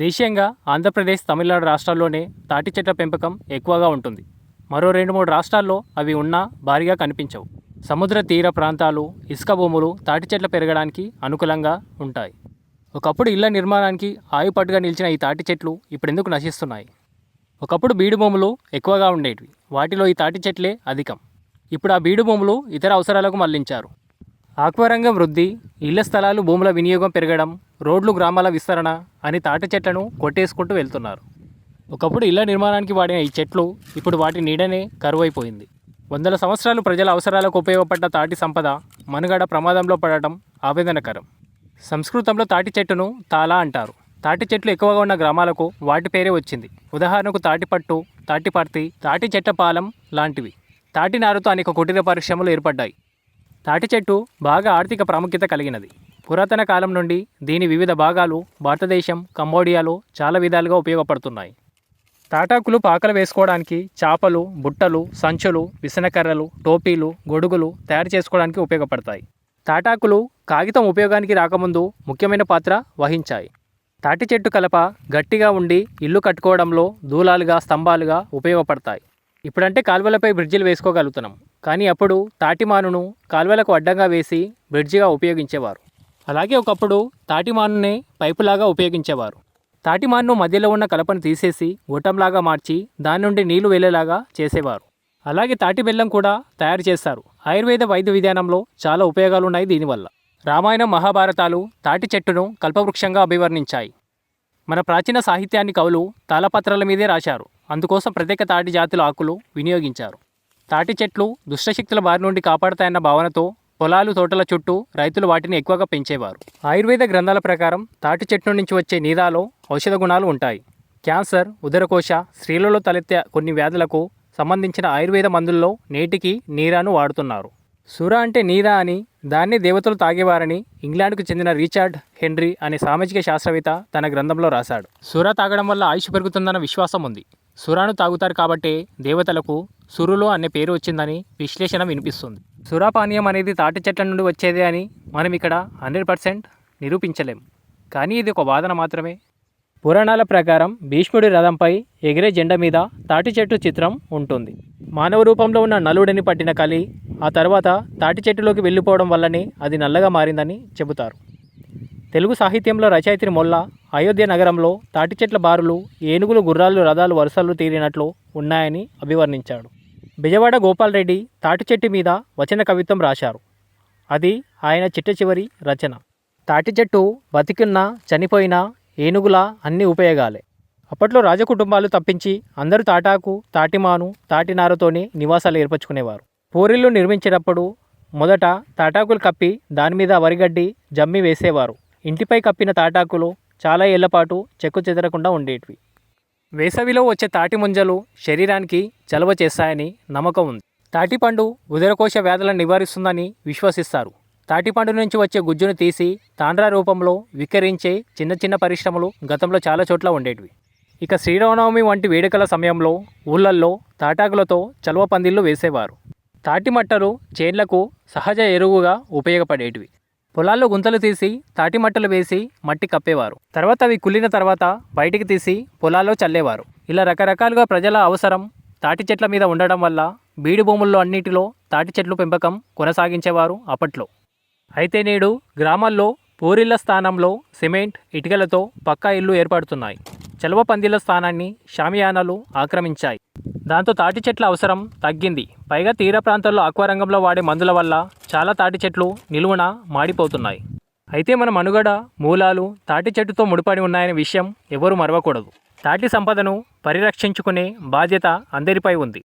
దేశీయంగా ఆంధ్రప్రదేశ్ తమిళనాడు రాష్ట్రాల్లోనే తాటి చెట్ల పెంపకం ఎక్కువగా ఉంటుంది. మరో రెండు మూడు రాష్ట్రాల్లో అవి ఉన్నా భారీగా కనిపించవు. సముద్ర తీర ప్రాంతాలు ఇసుక భూములు తాటి చెట్ల పెరగడానికి అనుకూలంగా ఉంటాయి. ఒకప్పుడు ఇళ్ళ నిర్మాణానికి ఆయుపట్టుగా నిలిచిన ఈ తాటి చెట్లు ఇప్పుడెందుకు నశిస్తున్నాయి? ఒకప్పుడు బీడు భూములు ఎక్కువగా ఉండేవి వాటిలో ఈ తాటి చెట్లే అధికం. ఇప్పుడు ఆ బీడు భూములు ఇతర అవసరాలకు మళ్ళించారు. ఆక్వారంగం వృద్ధి ఇళ్ళ స్థలాలు భూముల వినియోగం పెరగడం రోడ్లు గ్రామాల విస్తరణ అని తాటి చెట్లను కొట్టేసుకుంటూ వెళ్తున్నారు. ఒకప్పుడు ఇళ్ళ నిర్మాణానికి వాడిన ఈ చెట్లు ఇప్పుడు వాటి నీడనే కరువైపోయింది. వందల సంవత్సరాలు ప్రజల అవసరాలకు ఉపయోగపడ్డ తాటి సంపద మనుగడ ప్రమాదంలో పడటం ఆవేదనకరం. సంస్కృతంలో తాటి చెట్టును తాలా అంటారు. తాటి చెట్లు ఎక్కువగా ఉన్న గ్రామాలకు వాటి పేరే వచ్చింది. ఉదాహరణకు తాటిపట్టు తాటిపర్తి తాటి చెట్టపాలెం లాంటివి. తాటి నారుతో అనేక కుటీర పరిశ్రమలు ఏర్పడ్డాయి. తాటి చెట్టు బాగా ఆర్థిక ప్రాముఖ్యత కలిగినది. పురాతన కాలం నుండి దీని వివిధ భాగాలు భారతదేశం కంబోడియాలో చాలా విధాలుగా ఉపయోగపడుతున్నాయి. తాటాకులు పాకలు వేసుకోవడానికి చాపలు బుట్టలు సంచులు విసనకర్రలు టోపీలు గొడుగులు తయారు చేసుకోవడానికి ఉపయోగపడతాయి. తాటాకులు కాగితం ఉపయోగానికి రాకముందు ముఖ్యమైన పాత్ర వహించాయి. తాటి చెట్టు కలప గట్టిగా ఉండి ఇల్లు కట్టుకోవడంలో దూలాలుగా స్తంభాలుగా ఉపయోగపడతాయి. ఇప్పుడంటే కాలువలపై బ్రిడ్జిలు వేసుకోగలుగుతున్నాం. కానీ అప్పుడు తాటిమానును కాలువలకు అడ్డంగా వేసి బ్రిడ్జిగా ఉపయోగించేవారు. అలాగే ఒకప్పుడు తాటిమానునే పైపులాగా ఉపయోగించేవారు. తాటిమాన్ను మధ్యలో ఉన్న కలపను తీసేసి గొట్టంలాగా మార్చి దాని నుండి నీళ్ళు వెళ్ళేలాగా చేసేవారు. అలాగే తాటి బెల్లం కూడా తయారు చేస్తారు. ఆయుర్వేద వైద్య విధానంలో చాలా ఉపయోగాలు ఉన్నాయి దీనివల్ల. రామాయణం మహాభారతాలు తాటి చెట్టును కల్పవృక్షంగా అభివర్ణించాయి. మన ప్రాచీన సాహిత్యాన్ని కవులు తాళపత్రాల మీదే రాశారు. అందుకోసం ప్రత్యేక తాటి జాతుల ఆకులు వినియోగించారు. తాటి చెట్లు దుష్టశక్తుల బారి నుండి కాపాడతాయన్న భావనతో పొలాలు తోటల చుట్టూ రైతులు వాటిని ఎక్కువగా పెంచేవారు. ఆయుర్వేద గ్రంథాల ప్రకారం తాటి చెట్టు నుంచి వచ్చే నీరాలో ఔషధ గుణాలు ఉంటాయి. క్యాన్సర్ ఉదరకోశ స్త్రీలలో తలెత్తే కొన్ని వ్యాధులకు సంబంధించిన ఆయుర్వేద మందుల్లో నేటికి నీరాను వాడుతున్నారు. సుర అంటే నీరా అని దాన్ని దేవతలు తాగేవారని ఇంగ్లాండ్కు చెందిన రీచార్డ్ హెన్రీ అనే సామాజిక శాస్త్రవేత్త తన గ్రంథంలో రాశాడు. సుర తాగడం వల్ల ఆయుష్ పెరుగుతుందన్న విశ్వాసం ఉంది. సురాను తాగుతారు కాబట్టే దేవతలకు సురులు అనే పేరు వచ్చిందని విశ్లేషణ వినిపిస్తుంది. సురాపానీయం అనేది తాటి చెట్ల నుండి వచ్చేదే అని మనం ఇక్కడ హండ్రెడ్ పర్సెంట్ నిరూపించలేం. కానీ ఇది ఒక వాదన మాత్రమే. పురాణాల ప్రకారం భీష్ముడి రథంపై ఎగిరే జెండా మీద తాటి చెట్టు చిత్రం ఉంటుంది. మానవ రూపంలో ఉన్న నలుడిని పట్టిన కలి ఆ తర్వాత తాటి చెట్టులోకి వెళ్ళిపోవడం వల్లనే అది నల్లగా మారిందని చెబుతారు. తెలుగు సాహిత్యంలో రచయిత్రి మొల్ల అయోధ్య నగరంలో తాటి చెట్ల బారులు ఏనుగులు గుర్రాలు రథాలు వరుసలు తీరినట్లు ఉన్నాయని అభివర్ణించాడు. బెజవాడ గోపాలరెడ్డి తాటిచెట్టు మీద వచన కవిత్వం రాశారు. అది ఆయన చిట్ట చివరి రచన. తాటిచెట్టు బతికున్నా చనిపోయినా ఏనుగులా అన్ని ఉపయోగాలే. అప్పట్లో రాజకుటుంబాలు తప్పించి అందరూ తాటాకు తాటిమాను తాటినారతోనే నివాసాలు ఏర్పరచుకునేవారు. పూరిళ్ళు నిర్మించేటప్పుడు మొదట తాటాకులు కప్పి దాని మీద వరిగడ్డి జమ్మి వేసేవారు. ఇంటిపై కప్పిన తాటాకులు చాలా ఏళ్ళపాటు చెక్కు చెదరకుండా ఉండేటివి. వేసవిలో వచ్చే తాటి ముంజలు శరీరానికి చలవ చేస్తాయని నమ్మకం ఉంది. తాటిపండు ఉదరకోశ వ్యాధులను నివారిస్తుందని విశ్వసిస్తారు. తాటిపండు నుంచి వచ్చే గుజ్జును తీసి తాండ్రా రూపంలో వికరించే చిన్న చిన్న పరిశ్రమలు గతంలో చాలా చోట్ల ఉండేటివి. ఇక శ్రీరామనవమి వంటి వేడుకల సమయంలో ఊళ్ళల్లో తాటాకులతో చలవ పందిళ్ళు వేసేవారు. తాటి మట్టలు చేన్లకు సహజ ఎరువుగా ఉపయోగపడేటివి. పొలాల్లో గుంతలు తీసి తాటి మట్టలు వేసి మట్టి కప్పేవారు. తర్వాత అవి కుళ్ళిన తర్వాత బయటికి తీసి పొలాల్లో చల్లేవారు. ఇలా రకరకాలుగా ప్రజల అవసరం తాటి చెట్ల మీద ఉండడం వల్ల బీడు భూముల్లో అన్నిటిలో తాటి చెట్లు పెంపకం కొనసాగించేవారు అప్పట్లో. అయితే నేడు గ్రామాల్లో పూరిళ్ళ స్థానంలో సిమెంట్ ఇటుకలతో పక్కా ఇల్లు ఏర్పడుతున్నాయి. చలవ పందిల స్థానాన్ని షామియానాలు ఆక్రమించాయి. దాంతో తాటి చెట్ల అవసరం తగ్గింది. పైగా తీర ప్రాంతాల్లో ఆక్వారంగంలో వాడే మందుల వల్ల చాలా తాటి చెట్లు నిలువున మాడిపోతున్నాయి. అయితే మన మనుగడ మూలాలు తాటి చెట్టుతో ముడిపడి ఉన్నాయనే విషయం ఎవరూ మరవకూడదు. తాటి సంపదను పరిరక్షించుకునే బాధ్యత అందరిపై ఉంది.